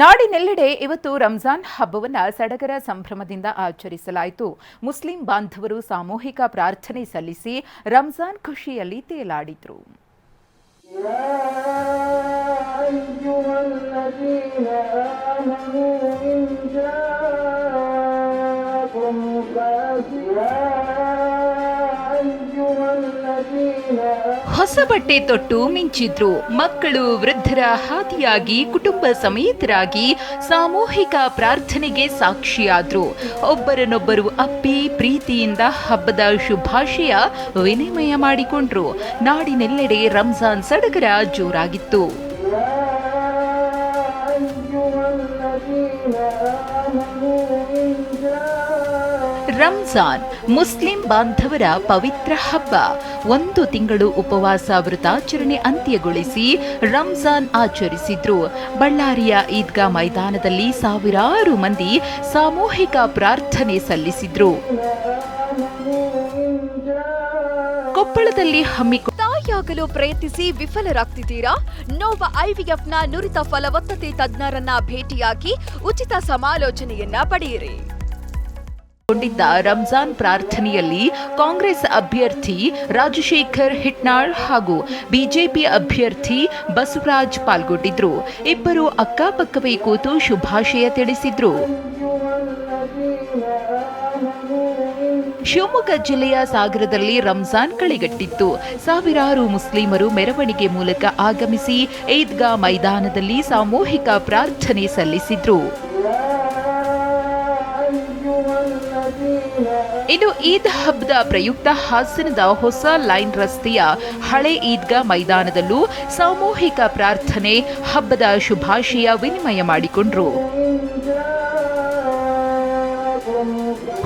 ನಾಡಿನೆಲ್ಲೆಡೆ ಇವತ್ತು ರಂಜಾನ್ ಹಬ್ಬವನ್ನು ಸಡಗರ ಸಂಭ್ರಮದಿಂದ ಆಚರಿಸಲಾಯಿತು. ಮುಸ್ಲಿಂ ಬಾಂಧವರು ಸಾಮೂಹಿಕ ಪ್ರಾರ್ಥನೆ ಸಲ್ಲಿಸಿ ರಂಜಾನ್ ಖುಷಿಯಲ್ಲಿ ತೇಲಾಡಿದ್ರು. ಹೊಸ ಬಟ್ಟೆ ತೊಟ್ಟು ಮಿಂಚಿದ್ರು. ಮಕ್ಕಳು ವೃದ್ಧರ ಹಾದಿಯಾಗಿ ಕುಟುಂಬ ಸಮೇತರಾಗಿ ಸಾಮೂಹಿಕ ಪ್ರಾರ್ಥನೆಗೆ ಸಾಕ್ಷಿಯಾದ್ರು. ಒಬ್ಬರನ್ನೊಬ್ಬರು ಅಪ್ಪಿ ಪ್ರೀತಿಯಿಂದ ಹಬ್ಬದ ಶುಭಾಶಯ ವಿನಿಮಯ ಮಾಡಿಕೊಂಡ್ರು. ನಾಡಿನೆಲ್ಲೆಡೆ ರಂಜಾನ್ ಸಡಗರ ಜೋರಾಗಿತ್ತು. ರಂಜಾನ್ ಮುಸ್ಲಿಂ ಬಾಂಧವರ ಪವಿತ್ರ ಹಬ್ಬ. ಒಂದು ತಿಂಗಳು ಉಪವಾಸ ವೃತಾಚರಣೆ ಅಂತ್ಯಗೊಳಿಸಿ ರಂಜಾನ್ ಆಚರಿಸಿದ್ರು. ಬಳ್ಳಾರಿಯ ಈದ್ಗಾ ಮೈದಾನದಲ್ಲಿ ಸಾವಿರಾರು ಮಂದಿ ಸಾಮೂಹಿಕ ಪ್ರಾರ್ಥನೆ ಸಲ್ಲಿಸಿದ್ರು. ಕೊಪ್ಪಳದಲ್ಲಿ ಹಮ್ಮಿಕೊಂಡು ತಾಯಿಯಾಗಲು ಪ್ರಯತ್ನಿಸಿ ವಿಫಲರಾಗ್ತಿದ್ದೀರಾ? ನೋವ ಐವಿಎಫ್ನ ನುರಿತ ಫಲವತ್ತತೆ ತಜ್ಞರನ್ನ ಭೇಟಿಯಾಗಿ ಉಚಿತ ಸಮಾಲೋಚನೆಯನ್ನ ಪಡೆಯಿರಿ. ಗೊಂಡಿದ್ದ ರಂಜಾನ್ ಪ್ರಾರ್ಥನೆಯಲ್ಲಿ ಕಾಂಗ್ರೆಸ್ ಅಭ್ಯರ್ಥಿ ರಾಜಶೇಖರ್ ಹಿಟ್ನಾಳ್ ಹಾಗೂ ಬಿಜೆಪಿ ಅಭ್ಯರ್ಥಿ ಬಸವರಾಜ್ ಪಾಲ್ಗೊಂಡಿದ್ರು. ಇಬ್ಬರು ಅಕ್ಕಪಕ್ಕವೇ ಕೂತು ಶುಭಾಶಯ ತಿಳಿಸಿದ್ರು. ಶಿವಮೊಗ್ಗ ಜಿಲ್ಲೆಯ ಸಾಗರದಲ್ಲಿ ರಂಜಾನ್ ಕಳೆಗಟ್ಟಿತ್ತು. ಸಾವಿರಾರು ಮುಸ್ಲಿಮರು ಮೆರವಣಿಗೆ ಮೂಲಕ ಆಗಮಿಸಿ, ಈದ್ಗಾ ಮೈದಾನದಲ್ಲಿ ಸಾಮೂಹಿಕ ಪ್ರಾರ್ಥನೆ ಸಲ್ಲಿಸಿದ್ರು. ಇನ್ನು ಈದ್ ಹಬ್ಬದ ಪ್ರಯುಕ್ತ ಹಾಸನದ ಹೊಸ ಲೈನ್ ರಸ್ತೆಯ ಹಳೆ ಈದ್ಗಾ ಮೈದಾನದಲ್ಲೂ ಸಾಮೂಹಿಕ ಪ್ರಾರ್ಥನೆ, ಹಬ್ಬದ ಶುಭಾಶಯ ವಿನಿಮಯ ಮಾಡಿಕೊಂಡ್ರು.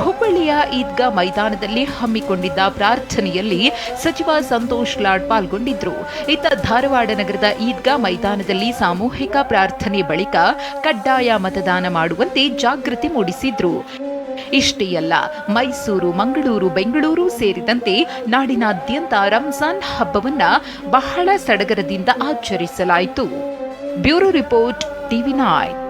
ಹುಬ್ಬಳ್ಳಿಯ ಈದ್ಗಾ ಮೈದಾನದಲ್ಲಿ ಹಮ್ಮಿಕೊಂಡಿದ್ದ ಪ್ರಾರ್ಥನೆಯಲ್ಲಿ ಸಚಿವ ಸಂತೋಷ್ ಲಾಡ್ ಪಾಲ್ಗೊಂಡಿದ್ರು. ಇತ್ತ ಧಾರವಾಡ ನಗರದ ಈದ್ಗಾ ಮೈದಾನದಲ್ಲಿ ಸಾಮೂಹಿಕ ಪ್ರಾರ್ಥನೆ ಬಳಿಕ ಕಡ್ಡಾಯ ಮತದಾನ ಮಾಡುವಂತೆ ಜಾಗೃತಿ ಮೂಡಿಸಿದ್ರು. ಇಷ್ಟೇ ಅಲ್ಲ ಮೈಸೂರು, ಮಂಗಳೂರು, ಬೆಂಗಳೂರು ಸೇರಿದಂತೆ ನಾಡಿನಾದ್ಯಂತ ರಂಜಾನ್ ಹಬ್ಬವನ್ನ ಬಹಳ ಸಡಗರದಿಂದ ಆಚರಿಸಲಾಯಿತು. Bureau report, TV nine